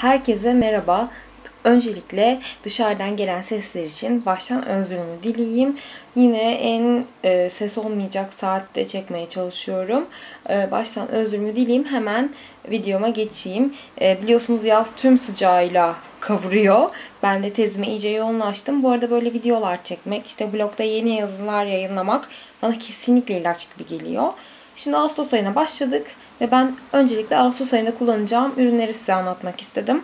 Herkese merhaba. Öncelikle dışarıdan gelen sesler için baştan özrümü dileyeyim. Yine en e, ses olmayacak saatte çekmeye çalışıyorum. E, baştan özrümü dileyeyim. Hemen videoma geçeyim. E, biliyorsunuz yaz tüm sıcağıyla kavuruyor. Ben de tezime iyice yoğunlaştım. Bu arada böyle videolar çekmek, işte blogda yeni yazılar yayınlamak bana kesinlikle ilaç gibi geliyor. Şimdi Ağustos ayına başladık ve ben öncelikle Ağustos ayında kullanacağım ürünleri size anlatmak istedim.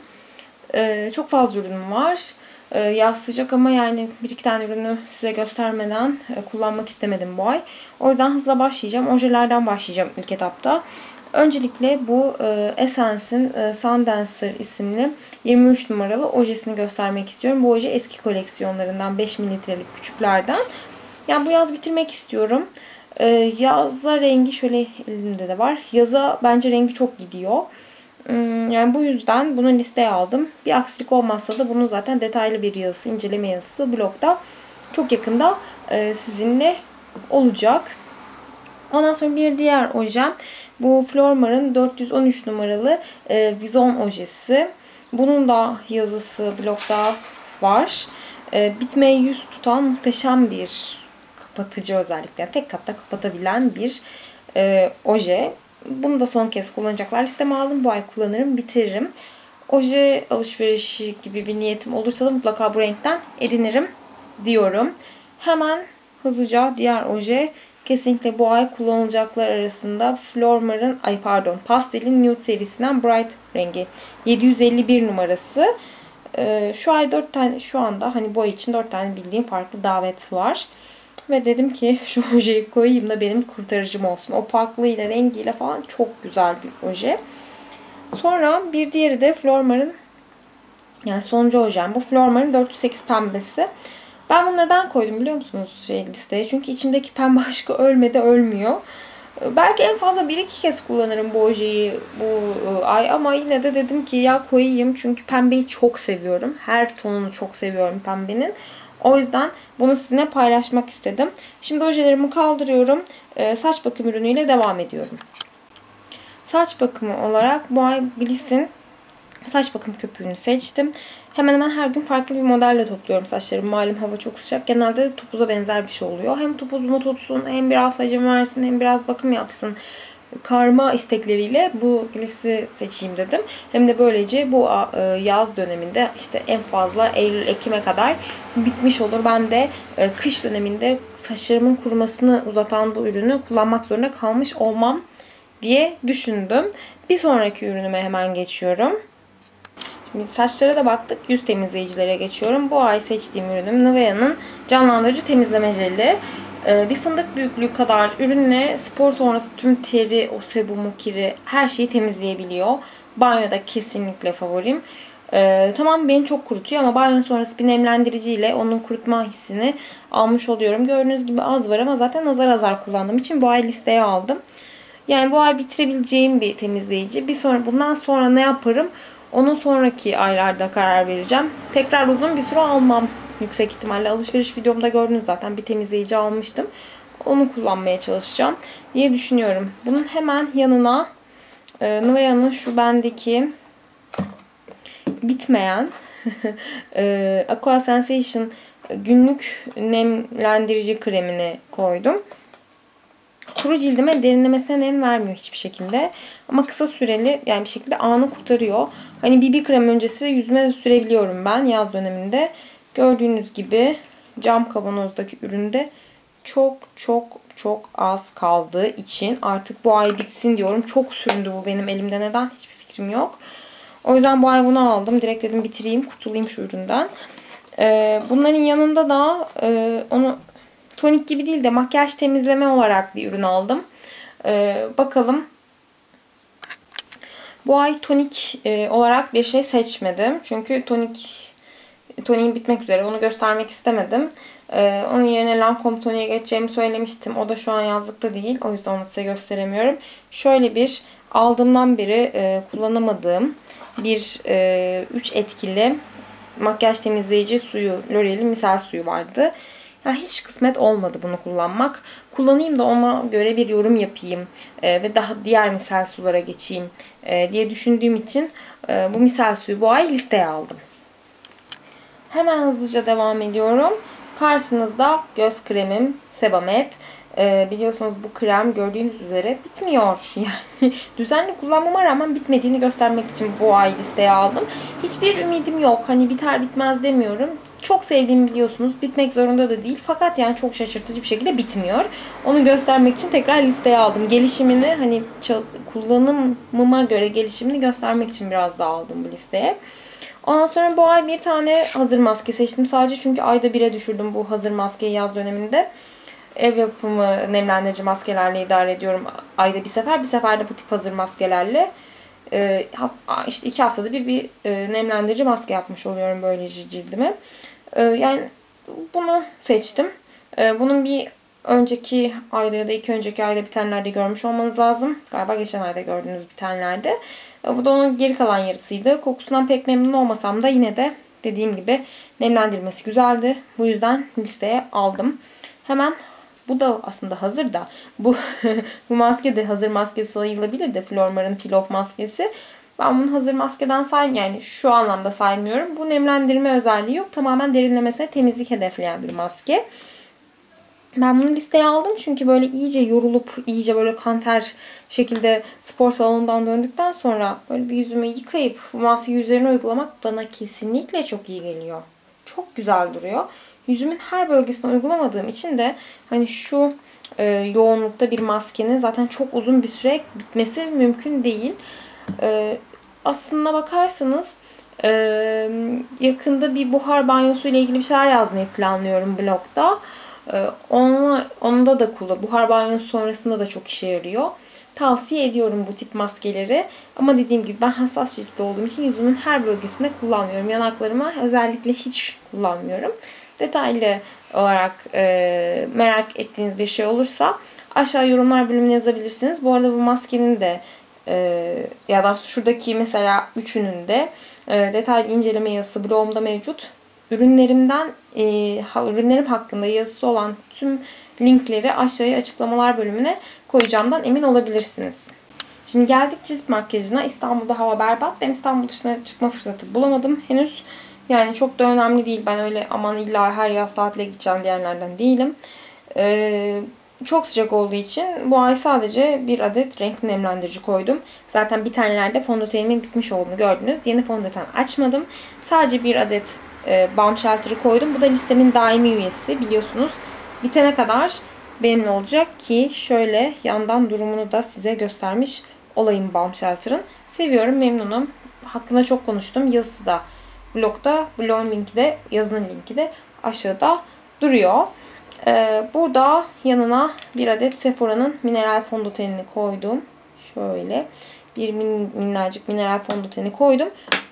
Ee, çok fazla ürünüm var. Ee, yaz sıcak ama yani bir iki tane ürünü size göstermeden e, kullanmak istemedim bu ay. O yüzden hızla başlayacağım. Ojelerden başlayacağım ilk etapta. Öncelikle bu e, Essence'in e, Sundancer isimli 23 numaralı ojesini göstermek istiyorum. Bu oje eski koleksiyonlarından 5 mililitrelik küçüklerden. Yani bu yaz bitirmek istiyorum. E, yaza rengi şöyle elimde de var. Yaza bence rengi çok gidiyor. Hmm, yani bu yüzden bunu listeye aldım. Bir aksilik olmazsa da bunun zaten detaylı bir yazısı, inceleme yazısı blogda çok yakında e, sizinle olacak. Ondan sonra bir diğer ojem bu Flormar'ın 413 numaralı e, Vizon ojesi. Bunun da yazısı blogda var. E, bitmeye yüz tutan muhteşem bir kapatıcı özellikle. Yani tek katta kapatabilen bir e, oje. Bunu da son kez kullanacaklar. Listeme aldım. Bu ay kullanırım. Bitiririm. Oje alışverişi gibi bir niyetim olursa da mutlaka bu renkten edinirim diyorum. Hemen hızlıca diğer oje kesinlikle bu ay kullanılacaklar arasında Flormar'ın ay pardon Pastel'in Nude serisinden Bright rengi 751 numarası. Ee, şu ay 4 tane şu anda hani bu ay için 4 tane bildiğim farklı davet var. Ve dedim ki şu ojeyi koyayım da benim kurtarıcım olsun. Opaklığıyla, rengiyle falan çok güzel bir oje. Sonra bir diğeri de Flormar'ın yani sonuncu ojem. Bu Flormar'ın 408 pembesi. Ben bunu neden koydum biliyor musunuz şey listeye? Çünkü içimdeki pembe aşkı ölmedi ölmüyor. Belki en fazla bir iki kez kullanırım bu ojeyi bu e, ay ama yine de dedim ki ya koyayım çünkü pembeyi çok seviyorum. Her tonunu çok seviyorum pembenin. O yüzden bunu sizinle paylaşmak istedim. Şimdi ojelerimi kaldırıyorum. Ee, saç bakım ürünüyle devam ediyorum. Saç bakımı olarak bu ay Bliss'in saç bakım köpüğünü seçtim. Hemen hemen her gün farklı bir modelle topluyorum saçlarımı. Malum hava çok sıcak. Genelde de topuza benzer bir şey oluyor. Hem topuzumu tutsun, hem biraz hacim versin, hem biraz bakım yapsın karma istekleriyle bu glisi seçeyim dedim. Hem de böylece bu e, yaz döneminde işte en fazla Eylül-Ekim'e kadar bitmiş olur. Ben de e, kış döneminde saçlarımın kurumasını uzatan bu ürünü kullanmak zorunda kalmış olmam diye düşündüm. Bir sonraki ürünüme hemen geçiyorum. Şimdi saçlara da baktık. Yüz temizleyicilere geçiyorum. Bu ay seçtiğim ürünüm Nivea'nın canlandırıcı temizleme jeli. Ee, bir fındık büyüklüğü kadar ürünle spor sonrası tüm teri, o sebumu, kiri her şeyi temizleyebiliyor. Banyoda kesinlikle favorim. Ee, tamam beni çok kurutuyor ama banyo sonrası bir nemlendiriciyle onun kurutma hissini almış oluyorum. Gördüğünüz gibi az var ama zaten azar azar kullandığım için bu ay listeye aldım. Yani bu ay bitirebileceğim bir temizleyici. Bir sonra bundan sonra ne yaparım? Onun sonraki aylarda karar vereceğim. Tekrar uzun bir süre almam yüksek ihtimalle. Alışveriş videomda gördünüz zaten bir temizleyici almıştım. Onu kullanmaya çalışacağım diye düşünüyorum. Bunun hemen yanına e, Nivea'nın şu bendeki bitmeyen e, Aqua Sensation günlük nemlendirici kremini koydum. Kuru cildime derinlemesine nem vermiyor hiçbir şekilde. Ama kısa süreli yani bir şekilde anı kurtarıyor. Hani BB krem öncesi yüzüme sürebiliyorum ben yaz döneminde. Gördüğünüz gibi cam kavanozdaki üründe çok çok çok az kaldığı için artık bu ay bitsin diyorum. Çok süründü bu benim elimde. Neden? Hiçbir fikrim yok. O yüzden bu ay bunu aldım. Direkt dedim bitireyim. Kurtulayım şu üründen. Ee, bunların yanında da e, onu tonik gibi değil de makyaj temizleme olarak bir ürün aldım. Ee, bakalım. Bu ay tonik e, olarak bir şey seçmedim. Çünkü tonik toniğim bitmek üzere. Onu göstermek istemedim. Ee, onun yerine Lancome toniğe geçeceğimi söylemiştim. O da şu an yazlıkta değil. O yüzden onu size gösteremiyorum. Şöyle bir aldığımdan beri e, kullanamadığım bir 3 e, etkili makyaj temizleyici suyu, L'Oreal'in misal suyu vardı. Yani hiç kısmet olmadı bunu kullanmak. Kullanayım da ona göre bir yorum yapayım e, ve daha diğer misal sulara geçeyim e, diye düşündüğüm için e, bu misal suyu bu ay listeye aldım. Hemen hızlıca devam ediyorum. Karşınızda göz kremim Sebamed. Ee, biliyorsunuz bu krem gördüğünüz üzere bitmiyor. Yani düzenli kullanmama rağmen bitmediğini göstermek için bu ay listeye aldım. Hiçbir ümidim yok. Hani biter bitmez demiyorum. Çok sevdiğimi biliyorsunuz. Bitmek zorunda da değil. Fakat yani çok şaşırtıcı bir şekilde bitmiyor. Onu göstermek için tekrar listeye aldım. Gelişimini hani kullanımıma göre gelişimini göstermek için biraz daha aldım bu listeye. Ondan sonra bu ay bir tane hazır maske seçtim. Sadece çünkü ayda bire düşürdüm bu hazır maskeyi yaz döneminde. Ev yapımı nemlendirici maskelerle idare ediyorum. Ayda bir sefer, bir sefer de bu tip hazır maskelerle. Ee, işte iki haftada bir bir e, nemlendirici maske yapmış oluyorum böylece cildime. Ee, yani bunu seçtim. Bunun bir önceki ayda ya da iki önceki ayda bitenlerde görmüş olmanız lazım. Galiba geçen ayda gördüğünüz bitenlerde. Bu da onun geri kalan yarısıydı. Kokusundan pek memnun olmasam da yine de dediğim gibi nemlendirmesi güzeldi. Bu yüzden listeye aldım. Hemen bu da aslında hazır da bu bu maske de hazır maske sayılabilir de Flormar'ın Peel Off maskesi. Ben bunu hazır maskeden saymıyorum. Yani şu anlamda saymıyorum. Bu nemlendirme özelliği yok. Tamamen derinlemesine temizlik hedefleyen bir maske. Ben bunu listeye aldım çünkü böyle iyice yorulup iyice böyle kanter şekilde spor salonundan döndükten sonra böyle bir yüzümü yıkayıp maskeyi üzerine uygulamak bana kesinlikle çok iyi geliyor. Çok güzel duruyor. Yüzümün her bölgesine uygulamadığım için de hani şu e, yoğunlukta bir maskenin zaten çok uzun bir süre bitmesi mümkün değil. E, aslında bakarsanız e, yakında bir buhar banyosu ile ilgili bir şeyler yazmayı planlıyorum blogda. E, onu, onda da kullan. Buhar banyosu sonrasında da çok işe yarıyor. Tavsiye ediyorum bu tip maskeleri. Ama dediğim gibi ben hassas ciltli olduğum için yüzümün her bölgesinde kullanmıyorum. Yanaklarıma özellikle hiç kullanmıyorum detaylı olarak e, merak ettiğiniz bir şey olursa aşağı yorumlar bölümüne yazabilirsiniz. Bu arada bu maskenin de e, ya da şuradaki mesela üçünün de e, detaylı inceleme yazısı blogumda mevcut. Ürünlerimden e, ürünlerim hakkında yazısı olan tüm linkleri aşağıya açıklamalar bölümüne koyacağımdan emin olabilirsiniz. Şimdi geldik cilt makyajına. İstanbul'da hava berbat. Ben İstanbul dışına çıkma fırsatı bulamadım henüz. Yani çok da önemli değil. Ben öyle aman illa her yaz tatile gideceğim diyenlerden değilim. Ee, çok sıcak olduğu için bu ay sadece bir adet renkli nemlendirici koydum. Zaten bir tanelerde fondötenimin bitmiş olduğunu gördünüz. Yeni fondöten açmadım. Sadece bir adet e, Balm Shelter'ı koydum. Bu da listemin daimi üyesi biliyorsunuz. Bitene kadar benimle olacak ki şöyle yandan durumunu da size göstermiş olayım Balm Shelter'ın. Seviyorum, memnunum. Hakkında çok konuştum. Yazısı da blogda. Blogun linki de, yazının linki de aşağıda duruyor. Ee, burada yanına bir adet Sephora'nın mineral fondötenini koydum. Şöyle bir min, minnacık mineral fondöteni koydum.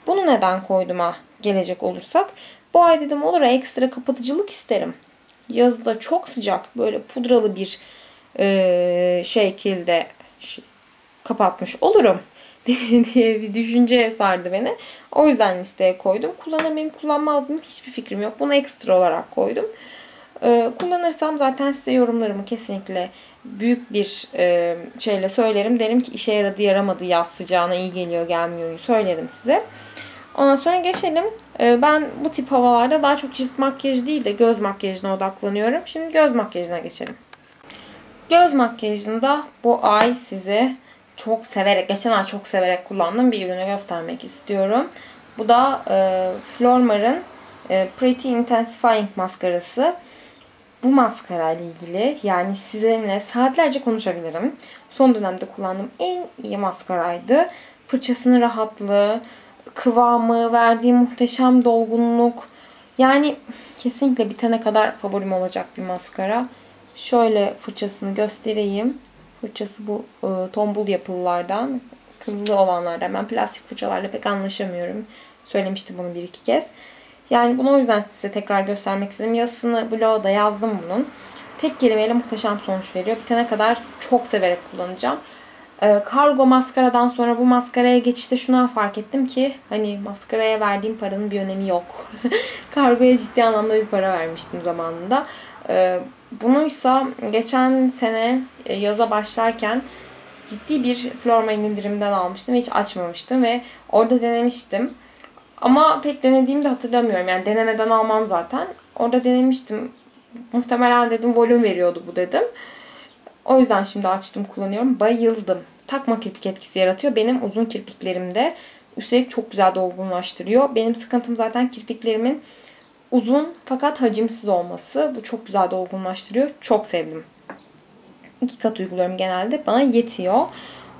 Bunu neden koyduma gelecek olursak. Bu ay dedim olur ekstra kapatıcılık isterim. Yazda çok sıcak böyle pudralı bir e, şekilde kapatmış olurum. diye bir düşünce sardı beni. O yüzden listeye koydum. Kullanır mıyım kullanmaz mıyım hiçbir fikrim yok. Bunu ekstra olarak koydum. Ee, kullanırsam zaten size yorumlarımı kesinlikle büyük bir e, şeyle söylerim. Derim ki işe yaradı yaramadı yaz sıcağına iyi geliyor gelmiyor söylerim size. Ondan sonra geçelim. Ee, ben bu tip havalarda daha çok cilt makyajı değil de göz makyajına odaklanıyorum. Şimdi göz makyajına geçelim. Göz makyajında bu ay size çok severek, geçen ay çok severek kullandığım bir ürünü göstermek istiyorum. Bu da e, Flormar'ın e, Pretty Intensifying maskarası. Bu maskara ile ilgili yani sizinle saatlerce konuşabilirim. Son dönemde kullandığım en iyi maskaraydı. Fırçasının rahatlığı, kıvamı, verdiği muhteşem dolgunluk. Yani kesinlikle bitene kadar favorim olacak bir maskara. Şöyle fırçasını göstereyim. Fırçası bu e, tombul yapılılardan. Kızılı olanlardan. Ben plastik fırçalarla pek anlaşamıyorum. Söylemiştim bunu bir iki kez. Yani bunu o yüzden size tekrar göstermek istedim. Yazısını blogda yazdım bunun. Tek kelimeyle muhteşem sonuç veriyor. Bitene kadar çok severek kullanacağım. Ee, kargo maskaradan sonra bu maskaraya geçişte şuna fark ettim ki hani maskaraya verdiğim paranın bir önemi yok. Kargoya ciddi anlamda bir para vermiştim zamanında. E, bunuysa geçen sene e, yaza başlarken ciddi bir Florman indirimden almıştım ve hiç açmamıştım ve orada denemiştim. Ama pek denediğimi de hatırlamıyorum. Yani denemeden almam zaten. Orada denemiştim. Muhtemelen dedim volüm veriyordu bu dedim. O yüzden şimdi açtım kullanıyorum. Bayıldım. Takma kirpik etkisi yaratıyor. Benim uzun kirpiklerimde üstelik çok güzel dolgunlaştırıyor. Benim sıkıntım zaten kirpiklerimin uzun fakat hacimsiz olması. Bu çok güzel dolgunlaştırıyor. Çok sevdim. İki kat uyguluyorum genelde. Bana yetiyor.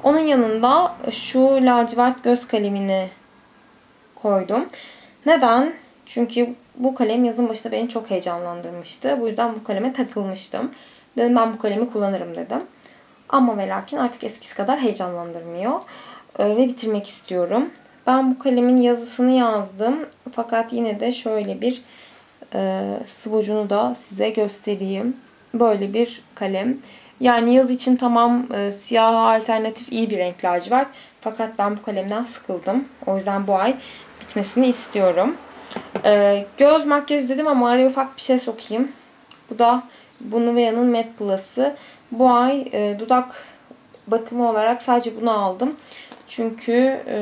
Onun yanında şu lacivert göz kalemini koydum. Neden? Çünkü bu kalem yazın başında beni çok heyecanlandırmıştı. Bu yüzden bu kaleme takılmıştım. Dedim ben bu kalemi kullanırım dedim. Ama ve lakin artık eskisi kadar heyecanlandırmıyor. Ee, ve bitirmek istiyorum. Ben bu kalemin yazısını yazdım. Fakat yine de şöyle bir e, sıvı da size göstereyim. Böyle bir kalem. Yani yaz için tamam e, siyah alternatif iyi bir renk lacivert. Fakat ben bu kalemden sıkıldım. O yüzden bu ay bitmesini istiyorum. E, göz makyajı dedim ama araya ufak bir şey sokayım. Bu da bu Nivea'nın Matte Plus'ı. Bu ay e, dudak bakımı olarak sadece bunu aldım. Çünkü e,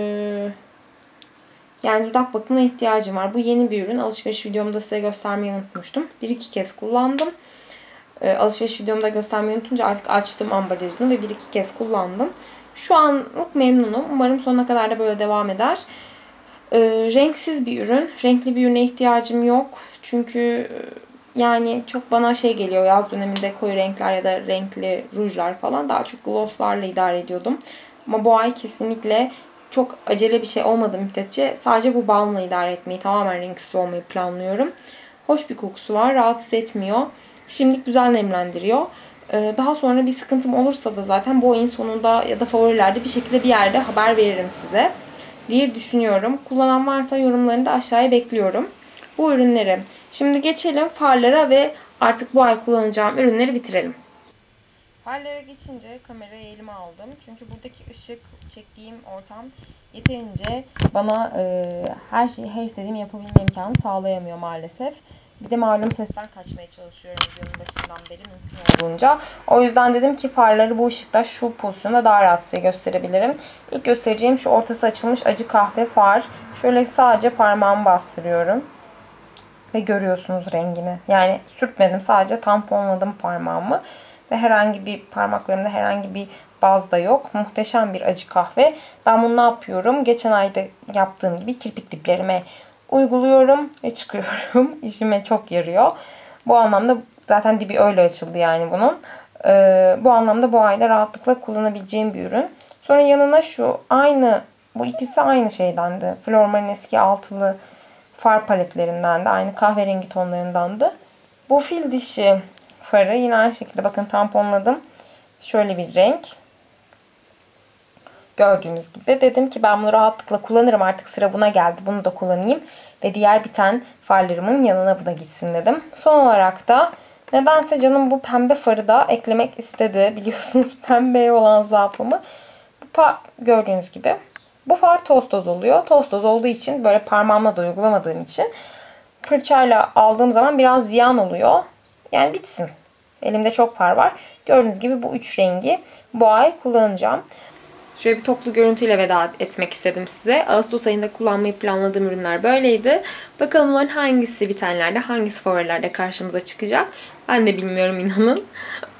yani dudak bakımına ihtiyacım var. Bu yeni bir ürün. Alışveriş videomda size göstermeyi unutmuştum. Bir iki kez kullandım. E, alışveriş videomda göstermeyi unutunca artık açtım ambalajını ve bir iki kez kullandım. Şu anlık memnunum. Umarım sonuna kadar da böyle devam eder. E, renksiz bir ürün. Renkli bir ürüne ihtiyacım yok. Çünkü e, yani çok bana şey geliyor yaz döneminde koyu renkler ya da renkli rujlar falan daha çok glosslarla idare ediyordum. Ama bu ay kesinlikle çok acele bir şey olmadı müddetçe sadece bu balmla idare etmeyi tamamen renksiz olmayı planlıyorum. Hoş bir kokusu var. Rahatsız etmiyor. Şimdilik güzel nemlendiriyor. Ee, daha sonra bir sıkıntım olursa da zaten bu ayın sonunda ya da favorilerde bir şekilde bir yerde haber veririm size diye düşünüyorum. Kullanan varsa yorumlarını da aşağıya bekliyorum. Bu ürünleri. Şimdi geçelim farlara ve artık bu ay kullanacağım ürünleri bitirelim. Farlara geçince kamerayı elime aldım. Çünkü buradaki ışık çektiğim ortam yeterince bana e, her şeyi her istediğim yapabilme imkanı sağlayamıyor maalesef. Bir de malum sesten kaçmaya çalışıyorum videonun başından beri mümkün olduğunca. O yüzden dedim ki farları bu ışıkta şu pozisyonda daha rahat size gösterebilirim. İlk göstereceğim şu ortası açılmış acı kahve far. Şöyle sadece parmağımı bastırıyorum. Ve görüyorsunuz rengini. Yani sürtmedim sadece tamponladım parmağımı. Ve herhangi bir parmaklarımda herhangi bir baz da yok. Muhteşem bir acı kahve. Ben bunu ne yapıyorum? Geçen ayda yaptığım gibi kirpik diplerime uyguluyorum ve çıkıyorum. İşime çok yarıyor. Bu anlamda zaten dibi öyle açıldı yani bunun. Ee, bu anlamda bu ayda rahatlıkla kullanabileceğim bir ürün. Sonra yanına şu aynı bu ikisi aynı şeydendi. Flormar'ın eski altılı far paletlerinden de aynı kahverengi tonlarındandı. Bu fil dişi farı yine aynı şekilde bakın tamponladım. Şöyle bir renk. Gördüğünüz gibi dedim ki ben bunu rahatlıkla kullanırım artık sıra buna geldi. Bunu da kullanayım. Ve diğer biten farlarımın yanına bu da gitsin dedim. Son olarak da nedense canım bu pembe farı da eklemek istedi. Biliyorsunuz pembeye olan zaafımı. Bu gördüğünüz gibi. Bu far toz toz oluyor. Toz toz olduğu için böyle parmağımla da uygulamadığım için fırçayla aldığım zaman biraz ziyan oluyor. Yani bitsin. Elimde çok far var. Gördüğünüz gibi bu üç rengi bu ay kullanacağım. Şöyle bir toplu görüntüyle veda etmek istedim size. Ağustos ayında kullanmayı planladığım ürünler böyleydi. Bakalım bunların hangisi bitenlerde, hangisi favorilerde karşımıza çıkacak. Ben de bilmiyorum inanın.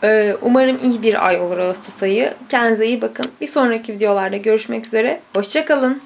Ee, umarım iyi bir ay olur Ağustos ayı. Kendinize iyi bakın. Bir sonraki videolarda görüşmek üzere. Hoşçakalın.